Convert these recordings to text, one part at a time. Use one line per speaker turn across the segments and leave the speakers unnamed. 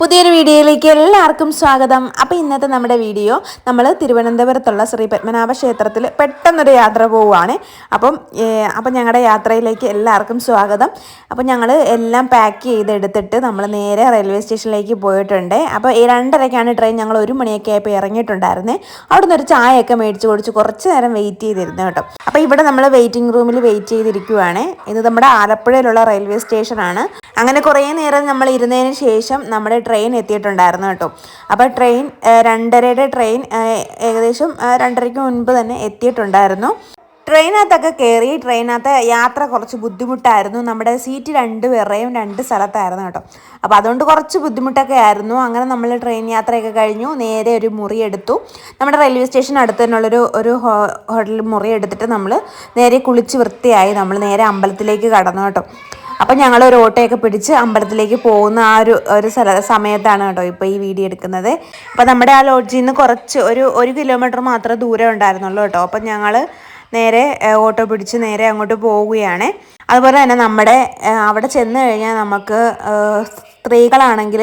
പുതിയൊരു വീഡിയോയിലേക്ക് എല്ലാവർക്കും സ്വാഗതം. അപ്പോൾ ഇന്നത്തെ നമ്മുടെ വീഡിയോ നമ്മൾ തിരുവനന്തപുരത്തുള്ള ശ്രീ പത്മനാഭ ക്ഷേത്രത്തിൽ പെട്ടെന്നൊരു യാത്ര പോവുകയാണ് അപ്പം അപ്പം ഞങ്ങളുടെ യാത്രയിലേക്ക് എല്ലാവർക്കും സ്വാഗതം. അപ്പം ഞങ്ങൾ എല്ലാം പാക്ക് ചെയ്തെടുത്തിട്ട് നമ്മൾ നേരെ റെയിൽവേ സ്റ്റേഷനിലേക്ക് പോയിട്ടുണ്ട്. അപ്പോൾ ഈ രണ്ടരയ്ക്കാണ് ട്രെയിൻ ഞങ്ങൾ ഒരു മണിയൊക്കെ ആയപ്പോൾ ഇറങ്ങിയിട്ടുണ്ടായിരുന്നേ. അവിടെ നിന്ന് ഒരു ചായയൊക്കെ മേടിച്ച് കുടിച്ച് കുറച്ച് നേരം വെയിറ്റ് ചെയ്തിരുന്നു കേട്ടോ. അപ്പോൾ ഇവിടെ നമ്മൾ വെയിറ്റിംഗ് റൂമിൽ വെയിറ്റ് ചെയ്തിരിക്കുവാണ്. ഇത് നമ്മുടെ ആലപ്പുഴയിലുള്ള റെയിൽവേ സ്റ്റേഷനാണ്. അങ്ങനെ കുറേ നേരം നമ്മൾ ഇരുന്നതിന് ശേഷം നമ്മുടെ ട്രെയിൻ എത്തിയിട്ടുണ്ടായിരുന്നു കേട്ടോ. അപ്പോൾ ട്രെയിൻ രണ്ടരയുടെ ട്രെയിൻ ഏകദേശം രണ്ടരയ്ക്ക് മുൻപ് തന്നെ എത്തിയിട്ടുണ്ടായിരുന്നു. ട്രെയിനകത്തൊക്കെ കയറി ട്രെയിനകത്ത് യാത്ര കുറച്ച് ബുദ്ധിമുട്ടായിരുന്നു. നമ്മുടെ സീറ്റ് രണ്ട് പേരുടെയും രണ്ട് സ്ഥലത്തായിരുന്നു കേട്ടോ. അപ്പോൾ അതുകൊണ്ട് കുറച്ച് ബുദ്ധിമുട്ടൊക്കെ ആയിരുന്നു. അങ്ങനെ നമ്മൾ ട്രെയിൻ യാത്രയൊക്കെ കഴിഞ്ഞു. നേരെ ഒരു മുറി എടുത്തു. നമ്മുടെ റെയിൽവേ സ്റ്റേഷൻ അടുത്ത് തന്നെയുള്ളൊരു ഒരു ഹോട്ടലിൽ മുറി എടുത്തിട്ട് നമ്മൾ നേരെ കുളിച്ച് വൃത്തിയായി നമ്മൾ നേരെ അമ്പലത്തിലേക്ക് കടന്നു കേട്ടോ. അപ്പം ഞങ്ങൾ ഒരു ഓട്ടോയൊക്കെ പിടിച്ച് അമ്പലത്തിലേക്ക് പോകുന്ന ആ ഒരു ഒരു സ്ഥല സമയത്താണ് കേട്ടോ ഇപ്പോൾ ഈ വീഡിയോ എടുക്കുന്നത്. അപ്പോൾ നമ്മുടെ ആ ലോഡ്ജിൽ നിന്ന് കുറച്ച് ഒരു ഒരു കിലോമീറ്റർ മാത്രമേ ദൂരം ഉണ്ടായിരുന്നുള്ളൂ കേട്ടോ. അപ്പം ഞങ്ങൾ നേരെ ഓട്ടോ പിടിച്ച് നേരെ അങ്ങോട്ട് പോവുകയാണ്. അതുപോലെ തന്നെ നമ്മുടെ അവിടെ ചെന്ന് കഴിഞ്ഞാൽ നമുക്ക് സ്ത്രീകളാണെങ്കിൽ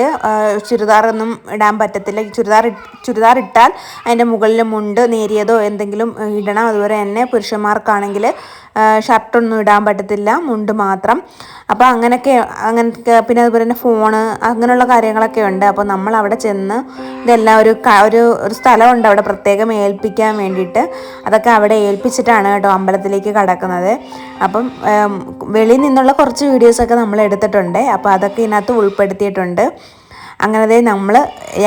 ചുരിദാറൊന്നും ഇടാൻ പറ്റത്തില്ല. ചുരിദാർ ചുരിദാർ ഇട്ടാൽ അതിന്റെ മുകളിൽ മുണ്ട് നേരിയതോ എന്തെങ്കിലും ഇടണം. അതുപോലെ തന്നെ പുരുഷന്മാർക്കാണെങ്കിൽ ഷർട്ടൊന്നും ഇടാൻ പറ്റത്തില്ല മുണ്ട് മാത്രം. അപ്പോൾ അങ്ങനെയൊക്കെ അങ്ങനത്തെ പിന്നെ അതുപോലെ തന്നെ ഫോണ് അങ്ങനെയുള്ള കാര്യങ്ങളൊക്കെ ഉണ്ട്. അപ്പോൾ നമ്മൾ അവിടെ ചെന്ന് ഇതെല്ലാം ഒരു ഒരു ഒരു സ്ഥലമുണ്ട് അവിടെ പ്രത്യേകം ഏൽപ്പിക്കാൻ വേണ്ടിയിട്ട്. അതൊക്കെ അവിടെ ഏൽപ്പിച്ചിട്ടാണ് കേട്ടോ അമ്പലത്തിലേക്ക് കടക്കുന്നത്. അപ്പം വെളിയിൽ നിന്നുള്ള കുറച്ച് വീഡിയോസൊക്കെ നമ്മൾ എടുത്തിട്ടുണ്ട്. അപ്പോൾ അതൊക്കെ ഇതിനകത്ത് ഉൾപ്പെടുത്തിയിട്ടുണ്ട് അങ്ങനെ നമ്മൾ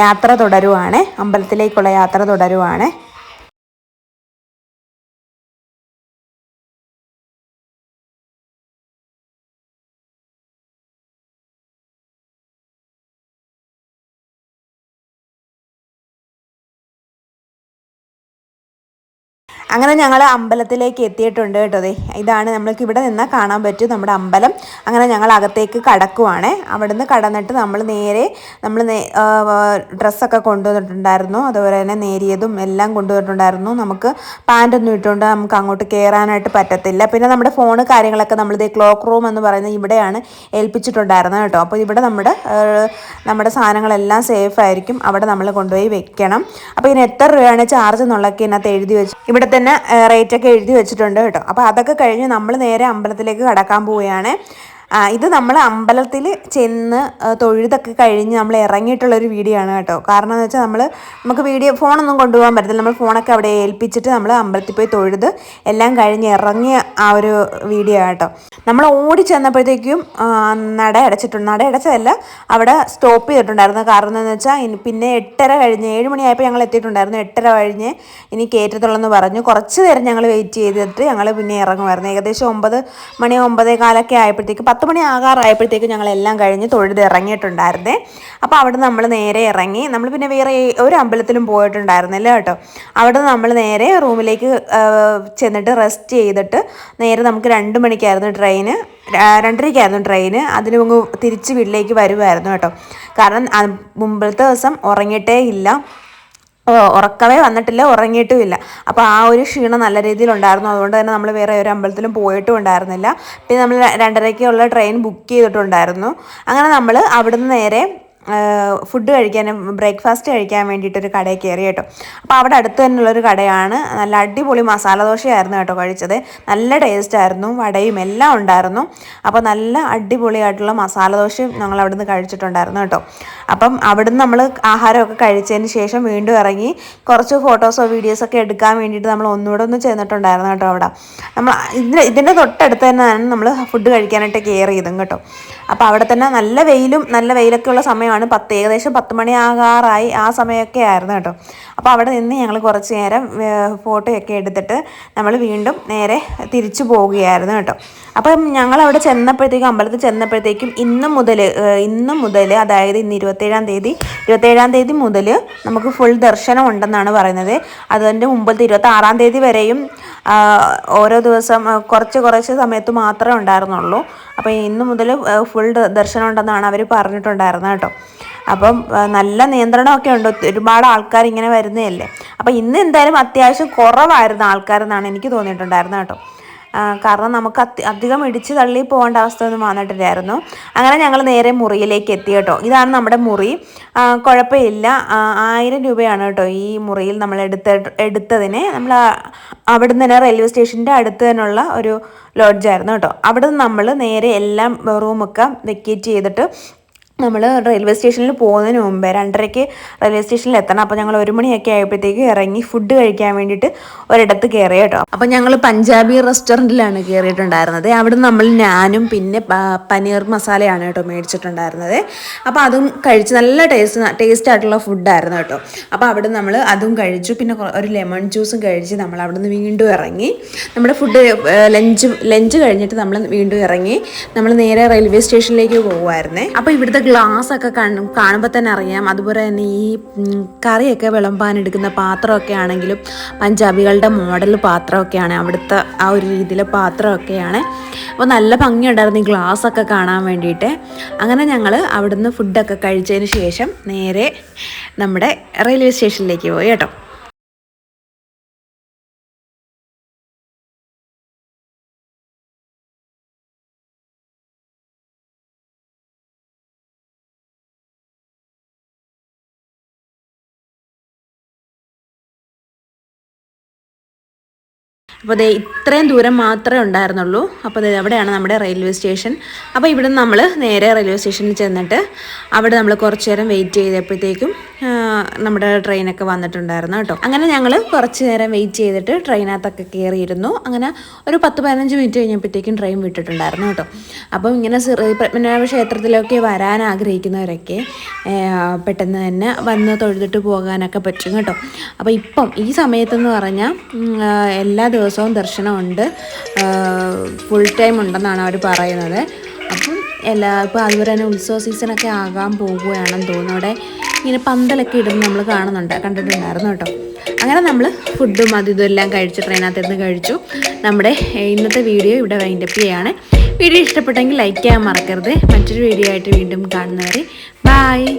യാത്ര തുടരുവാണ്. അമ്പലത്തിലേക്കുള്ള യാത്ര തുടരുവാണ്. അങ്ങനെ ഞങ്ങൾ അമ്പലത്തിലേക്ക് എത്തിയിട്ടുണ്ട് കേട്ടോ ഇതാണ് നമ്മൾക്ക് ഇവിടെ നിന്നാൽ കാണാൻ പറ്റും നമ്മുടെ അമ്പലം. അങ്ങനെ ഞങ്ങൾ അകത്തേക്ക് കടക്കുവാണ്. അവിടുന്ന് കടന്നിട്ട് നമ്മൾ നേരെ നമ്മൾ ഡ്രസ്സൊക്കെ കൊണ്ടുവന്നിട്ടുണ്ടായിരുന്നു. അതുപോലെ തന്നെ നേരിയതും എല്ലാം കൊണ്ടുവന്നിട്ടുണ്ടായിരുന്നു. നമുക്ക് പാന്റൊന്നും ഇട്ടുകൊണ്ട് നമുക്ക് അങ്ങോട്ട് കയറാനായിട്ട് പറ്റത്തില്ല. പിന്നെ നമ്മുടെ ഫോണ് കാര്യങ്ങളൊക്കെ നമ്മൾ ഇതേ ക്ലോക്ക് റൂം എന്ന് പറയുന്നത് ഇവിടെയാണ് ഏൽപ്പിച്ചിട്ടുണ്ടായിരുന്നത് കേട്ടോ. അപ്പോൾ ഇവിടെ നമ്മുടെ നമ്മുടെ സാധനങ്ങളെല്ലാം സേഫ് ആയിരിക്കും അവിടെ നമ്മൾ കൊണ്ടുപോയി വെക്കണം. അപ്പോൾ ഇതിന് എത്ര രൂപയാണ് ചാർജ് എന്നുള്ളതൊക്കെ ഇതിനകത്ത് എഴുതി വെച്ചു ഇവിടെ തന്നെ റേറ്റ് ഒക്കെ എഴുതി വെച്ചിട്ടുണ്ട് കേട്ടോ. അപ്പോൾ അതൊക്കെ കഴിഞ്ഞ് നമ്മൾ നേരെ അമ്പലത്തിലേക്ക് കടക്കാൻ പോവുകയാണ്. ഇത് നമ്മൾ അമ്പലത്തിൽ ചെന്ന് തൊഴുതൊക്കെ കഴിഞ്ഞ് നമ്മൾ ഇറങ്ങിയിട്ടുള്ളൊരു വീഡിയോ ആണ് കേട്ടോ. കാരണം എന്ന് വെച്ചാൽ നമ്മൾ നമുക്ക് വീഡിയോ ഫോണൊന്നും കൊണ്ടുപോകാൻ പറ്റില്ല നമ്മൾ ഫോണൊക്കെ അവിടെ ഏൽപ്പിച്ചിട്ട് നമ്മൾ അമ്പലത്തിൽ പോയി തൊഴുത് എല്ലാം കഴിഞ്ഞ് ഇറങ്ങിയ ആ ഒരു വീഡിയോ കേട്ടോ. നമ്മൾ ഓടി ചെന്നപ്പോഴത്തേക്കും നട അടച്ചിട്ടുണ്ട്. നട അടച്ചതല്ല അവിടെ സ്റ്റോപ്പ് ചെയ്തിട്ടുണ്ടായിരുന്നു. കാരണം എന്താണെന്ന് വെച്ചാൽ പിന്നെ എട്ടര കഴിഞ്ഞ് ഏഴ് മണിയായപ്പോൾ ഞങ്ങൾ എത്തിയിട്ടുണ്ടായിരുന്നു. എട്ടര കഴിഞ്ഞ് ഇനി കയറ്റത്തുള്ളെന്ന് പറഞ്ഞു. കുറച്ച് നേരം ഞങ്ങൾ വെയിറ്റ് ചെയ്തിട്ട് ഞങ്ങൾ പിന്നെ ഇറങ്ങുമായിരുന്നു. ഏകദേശം ഒമ്പത് മണി ഒമ്പതേ കാലൊക്കെ ആയപ്പോഴത്തേക്ക് പത്ത് മണി ആകാറായപ്പോഴത്തേക്ക് ഞങ്ങൾ എല്ലാം കഴിഞ്ഞ് തൊഴുത് ഇറങ്ങിയിട്ടുണ്ടായിരുന്നേ. അപ്പോൾ അവിടെ നമ്മൾ നേരെ ഇറങ്ങി നമ്മൾ പിന്നെ വേറെ ഒരു അമ്പലത്തിലും പോയിട്ടുണ്ടായിരുന്നില്ല കേട്ടോ. അവിടെ നമ്മൾ നേരെ റൂമിലേക്ക് ചെന്നിട്ട് റെസ്റ്റ് ചെയ്തിട്ട് നേരെ നമുക്ക് രണ്ട് മണിക്കായിരുന്നു ട്രെയിന് രണ്ടരയ്ക്കായിരുന്നു ട്രെയിന് അതിന് മുമ്പ് തിരിച്ച് വീട്ടിലേക്ക് വരുമായിരുന്നു കേട്ടോ. കാരണം മുമ്പത്തെ ദിവസം ഉറങ്ങിയിട്ടേ ഇല്ല. ഉറക്കമേ വന്നിട്ടില്ല ഉറങ്ങിയിട്ടും ഇല്ല അപ്പോൾ ആ ഒരു ക്ഷീണം നല്ല രീതിയിൽ ഉണ്ടായിരുന്നു അതുകൊണ്ട് തന്നെ നമ്മൾ വേറെ ഒരു അമ്പലത്തിലും പോയിട്ടും ഉണ്ടായിരുന്നില്ല. പിന്നെ നമ്മൾ രണ്ടരയ്ക്കുള്ള ട്രെയിൻ ബുക്ക് ചെയ്തിട്ടുണ്ടായിരുന്നു. അങ്ങനെ നമ്മൾ അവിടുന്ന് നേരെ ഫുഡ് കഴിക്കാനും ബ്രേക്ക്ഫാസ്റ്റ് കഴിക്കാൻ വേണ്ടിയിട്ടൊരു കടയിൽ കയറി കേട്ടോ. അപ്പോൾ അവിടെ അടുത്ത് തന്നെയുള്ളൊരു കടയാണ്. നല്ല അടിപൊളി മസാല ദോശയായിരുന്നു കേട്ടോ കഴിച്ചത്. നല്ല ടേസ്റ്റ് ആയിരുന്നു വടയും എല്ലാം ഉണ്ടായിരുന്നു. അപ്പോൾ നല്ല അടിപൊളിയായിട്ടുള്ള മസാല ദോശയും ഞങ്ങൾ അവിടുന്ന് കഴിച്ചിട്ടുണ്ടായിരുന്നു കേട്ടോ. അപ്പം അവിടുന്ന് നമ്മൾ ആഹാരമൊക്കെ കഴിച്ചതിന് ശേഷം വീണ്ടും ഇറങ്ങി കുറച്ച് ഫോട്ടോസോ വീഡിയോസൊക്കെ എടുക്കാൻ വേണ്ടിയിട്ട് നമ്മൾ ഒന്നുകൂടെ ഒന്ന് ചെന്നിട്ടുണ്ടായിരുന്നു കേട്ടോ അവിടെ. നമ്മൾ ഇതിന്റെ ഇതിന്റെ തൊട്ടടുത്ത് തന്നെയാണ് നമ്മൾ ഫുഡ് കഴിക്കാനായിട്ട് കെയർ ചെയ്തും കേട്ടോ. അപ്പോൾ അവിടെ തന്നെ നല്ല വെയിലും നല്ല വെയിലൊക്കെ ഉള്ള സമയമാണ് പത്ത് ഏകദേശം പത്ത് മണി ആകാറായി ആ സമയമൊക്കെ ആയിരുന്നു കേട്ടോ. അപ്പോൾ അവിടെ നിന്ന് ഞങ്ങൾ കുറച്ച് നേരം ഫോട്ടോയൊക്കെ എടുത്തിട്ട് നമ്മൾ വീണ്ടും നേരെ തിരിച്ചു പോവുകയായിരുന്നു കേട്ടോ. അപ്പം ഞങ്ങൾ അവിടെ ചെന്നപ്പോഴത്തേക്കും അമ്പലത്തിൽ ചെന്നപ്പോഴത്തേക്കും ഇന്ന് മുതൽ ഇന്ന് മുതൽ അതായത് ഇന്ന് ഇരുപത്തേഴാം തീയതി ഇരുപത്തേഴാം തീയതി മുതൽ നമുക്ക് ഫുൾ ദർശനം ഉണ്ടെന്നാണ് പറയുന്നത്. അതിന്റെ മുമ്പത്തെ ഇരുപത്തി ആറാം തീയതി വരെയും ഓരോ ദിവസം കുറച്ച് കുറച്ച് സമയത്ത് മാത്രമേ ഉണ്ടായിരുന്നുള്ളൂ. അപ്പോൾ ഇന്ന് മുതൽ ഫുൾ ദർശനം ഉണ്ടെന്നാണ് അവർ പറഞ്ഞിട്ടുണ്ടായിരുന്നത് കേട്ടോ. അപ്പം നല്ല നിയന്ത്രണമൊക്കെ ഉണ്ട്. ഒരുപാട് ആൾക്കാർ ഇങ്ങനെ വരുന്നതല്ലേ. അപ്പോൾ ഇന്ന് എന്തായാലും അത്യാവശ്യം കുറവായിരുന്നു ആൾക്കാരെന്നാണ് എനിക്ക് തോന്നിയിട്ടുണ്ടായിരുന്നത് കേട്ടോ. കാരണം നമുക്ക് അത് അധികം ഇടിച്ച് തള്ളി പോകേണ്ട അവസ്ഥ ഒന്നും വന്നിട്ടില്ലായിരുന്നു. അങ്ങനെ ഞങ്ങൾ നേരെ മുറിയിലേക്ക് എത്തി കേട്ടോ. ഇതാണ് നമ്മുടെ മുറി. കുഴപ്പമില്ല. ആയിരം രൂപയാണ് കേട്ടോ ഈ മുറിയിൽ നമ്മൾ എടുത്ത എടുത്തതിന്. നമ്മൾ അവിടെ നിന്ന് തന്നെ റെയിൽവേ സ്റ്റേഷന്റെ അടുത്ത് തന്നെയുള്ള ഒരു ലോഡ്ജായിരുന്നു കേട്ടോ. അവിടെ നിന്ന് നമ്മൾ നേരെ എല്ലാം റൂമൊക്കെ വെക്കേറ്റ് ചെയ്തിട്ട് നമ്മൾ റെയിൽവേ സ്റ്റേഷനിൽ പോകുന്നതിന് മുമ്പേ രണ്ടരയ്ക്ക് റെയിൽവേ സ്റ്റേഷനിൽ എത്തണം. അപ്പോൾ ഞങ്ങൾ ഒരു മണിയൊക്കെ ആയപ്പോഴത്തേക്ക് ഇറങ്ങി ഫുഡ് കഴിക്കാൻ വേണ്ടിയിട്ട് ഒരിടത്ത് കയറി കേട്ടോ. അപ്പോൾ ഞങ്ങൾ പഞ്ചാബി റെസ്റ്റോറന്റിലാണ് കയറിയിട്ടുണ്ടായിരുന്നത് അവിടെ നമ്മൾ ഞാനും പിന്നെ പനീർ മസാലയാണ് കേട്ടോ മേടിച്ചിട്ടുണ്ടായിരുന്നത്. അപ്പോൾ അതും കഴിച്ച് നല്ല ടേസ്റ്റ് ടേസ്റ്റ് ആയിട്ടുള്ള ഫുഡായിരുന്നു കേട്ടോ. അപ്പോൾ അവിടെ നമ്മൾ അതും കഴിച്ചു. പിന്നെ ഒരു ലെമൺ ജ്യൂസും കഴിച്ച് നമ്മൾ അവിടെ നിന്ന് വീണ്ടും ഇറങ്ങി. നമ്മുടെ ഫുഡ് ലഞ്ച് ലഞ്ച് കഴിഞ്ഞിട്ട് നമ്മൾ വീണ്ടും ഇറങ്ങി. നമ്മൾ നേരെ റെയിൽവേ സ്റ്റേഷനിലേക്ക് പോകുമായിരുന്നേ അപ്പോൾ ഇവിടുത്തെ ഗ്ലാസ് ഒക്കെ കാണും കാണുമ്പോൾ തന്നെ അറിയാം. അതുപോലെ തന്നെ ഈ കറിയൊക്കെ വിളമ്പാൻ എടുക്കുന്ന പാത്രമൊക്കെ ആണെങ്കിലും പഞ്ചാബികളുടെ മോഡൽ പാത്രമൊക്കെയാണ് അവിടുത്തെ ആ ഒരു രീതിയിലെ പാത്രമൊക്കെയാണ്. അപ്പോൾ നല്ല ഭംഗിയുണ്ടായിരുന്നു ഈ ഗ്ലാസ് ഒക്കെ കാണാൻ വേണ്ടിയിട്ട്. അങ്ങനെ ഞങ്ങൾ അവിടുന്ന് ഫുഡൊക്കെ കഴിച്ചതിന് ശേഷം നേരെ നമ്മുടെ റെയിൽവേ സ്റ്റേഷനിലേക്ക് പോയി കേട്ടോ. അപ്പോൾ ദേ ഇത്രയും ദൂരം മാത്രമേ ഉണ്ടായിരുന്നുള്ളൂ. അപ്പോൾ ദേ അവിടെയാണ് നമ്മുടെ റെയിൽവേ സ്റ്റേഷൻ. അപ്പോൾ ഇവിടെ നമ്മൾ നേരെ റെയിൽവേ സ്റ്റേഷനിൽ ചെന്നിട്ട് അവിടെ നമ്മൾ കുറച്ച് നേരം വെയിറ്റ് ചെയ്തപ്പോഴത്തേക്കും നമ്മുടെ ട്രെയിനൊക്കെ വന്നിട്ടുണ്ടായിരുന്നു കേട്ടോ. അങ്ങനെ ഞങ്ങൾ കുറച്ച് നേരം വെയിറ്റ് ചെയ്തിട്ട് ട്രെയിനകത്തൊക്കെ കയറിയിരുന്നു അങ്ങനെ ഒരു പത്ത് പതിനഞ്ച് മിനിറ്റ് കഴിഞ്ഞപ്പോഴത്തേക്കും ട്രെയിൻ വിട്ടിട്ടുണ്ടായിരുന്നു കേട്ടോ. അപ്പം ഇങ്ങനെ പത്മനാഭ ക്ഷേത്രത്തിലൊക്കെ വരാൻ ആഗ്രഹിക്കുന്നവരൊക്കെ പെട്ടെന്ന് തന്നെ വന്ന് തൊഴുതിട്ട് പോകാനൊക്കെ പറ്റും കേട്ടോ. അപ്പോൾ ഇപ്പം ഈ സമയത്തെന്ന് പറഞ്ഞാൽ എല്ലാ ദിവസവും ദർശനമുണ്ട്. ഫുൾ ടൈം ഉണ്ടെന്നാണ് അവർ പറയുന്നത്. അപ്പം എല്ലാ ഇപ്പോൾ അതുപോലെ തന്നെ ഉത്സവ സീസണൊക്കെ ആകാൻ പോകുകയാണെന്ന് തോന്നുന്നു. അവിടെ ഇങ്ങനെ പന്തലൊക്കെ ഇടുന്നത് നമ്മൾ കാണുന്നുണ്ട്. കണ്ടിട്ടുണ്ടായിരുന്നു കേട്ടോ. അങ്ങനെ നമ്മൾ ഫുഡും അതും എല്ലാം ട്രെയിനകത്ത് ട്രെയിനകത്തിരുന്ന് കഴിച്ചു. നമ്മുടെ ഇന്നത്തെ വീഡിയോ ഇവിടെ വൈൻഡപ്പ് ചെയ്യാണ്. വീഡിയോ ഇഷ്ടപ്പെട്ടെങ്കിൽ ലൈക്ക് ചെയ്യാൻ മറക്കരുത്. മറ്റൊരു വീഡിയോ ആയിട്ട് വീണ്ടും കാണുന്നവരെ ബായ്